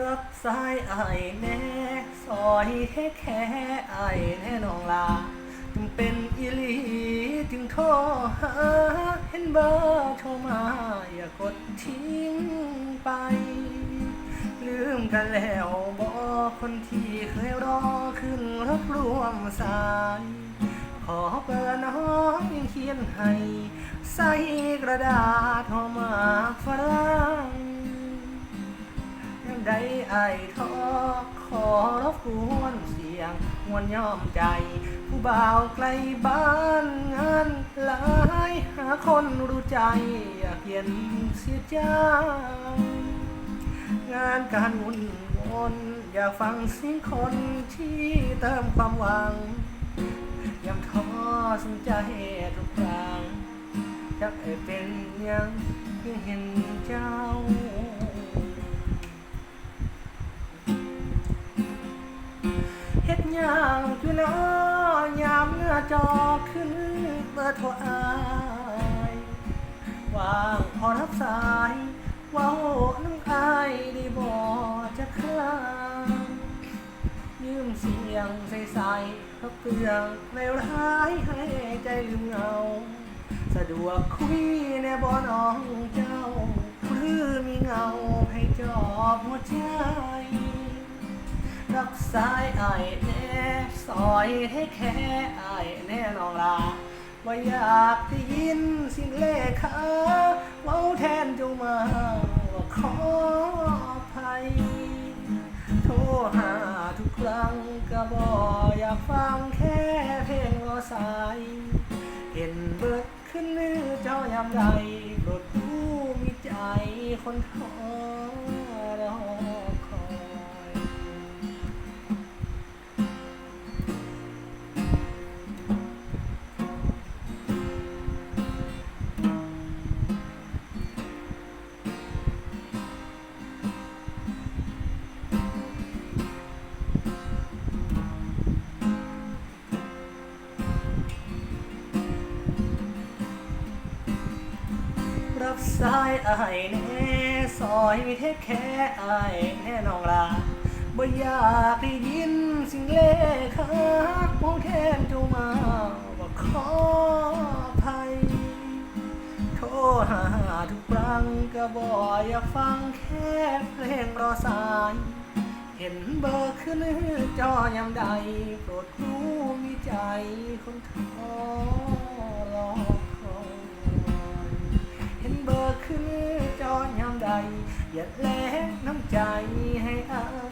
รักสายไอแน่ซอยแค่แค่อายแน่นองลาจึงเป็นอีลีจึงโทรหาเห็นเบอร์โทรมา อย่ากดทิ้งไป ลืมกันแล้วบอกคนที่เคยรอขึ้นรับรวมสาย ขอเบอร์น้องยังเขียนให้ ใส่กระดาษหอมากฝรั่ง ได้อายทอขอรบกวนเสียงมวนย่อมใจ ผู้บ่าวไกลบ้านงานหลายหาคนรู้ใจอยากเห็นเสียจังงานการวุ่นวนอยากฟังเสียงคนที่เติมความหวังยำท้อสนใจทุกครั้งจะเป็นยังยังเห็นเจ้า เฮ็ดหยังอยู่น้อยามเมื่อจอขึ้นเบอร์โทรอายว่างพอรับสายว้าน้ำอายได้บ่จะคลางยืมเสียงใสๆพักเปลืองในร้ายให้ใจลืมเงา สะดวกคุยในบ่อน้องเจ้าหรือมีเงาให้จอบหัวใจ รับสายไอแน่ซอยให้แค่ไอแน่นองลาว่าอยากได้ยินสิ่งเลขาเว้าแทนเจ้ามาว่าขออภัย โทรหาทุกครั้งก็บอกอยากฟังแค่เพลงรอสาย เห็นเบิดขึ้นมือเจ้ายามใดโปรดผู้มีใจคนท้อ บสายอายแน่ซอยเทคแค่อายแน่น้องลาบ่อยากได้ยินสิ่งเลขาโมแทนเจ้ามาว่าขอภัยโทรหาทุกครั้งก็บอกอยากฟังแค่เพลงรอสาย เห็นเบอร์ขึ้นจอยามใด โปรดรู้มีใจคนท้อ อย่าแลน้ำใจให้อาย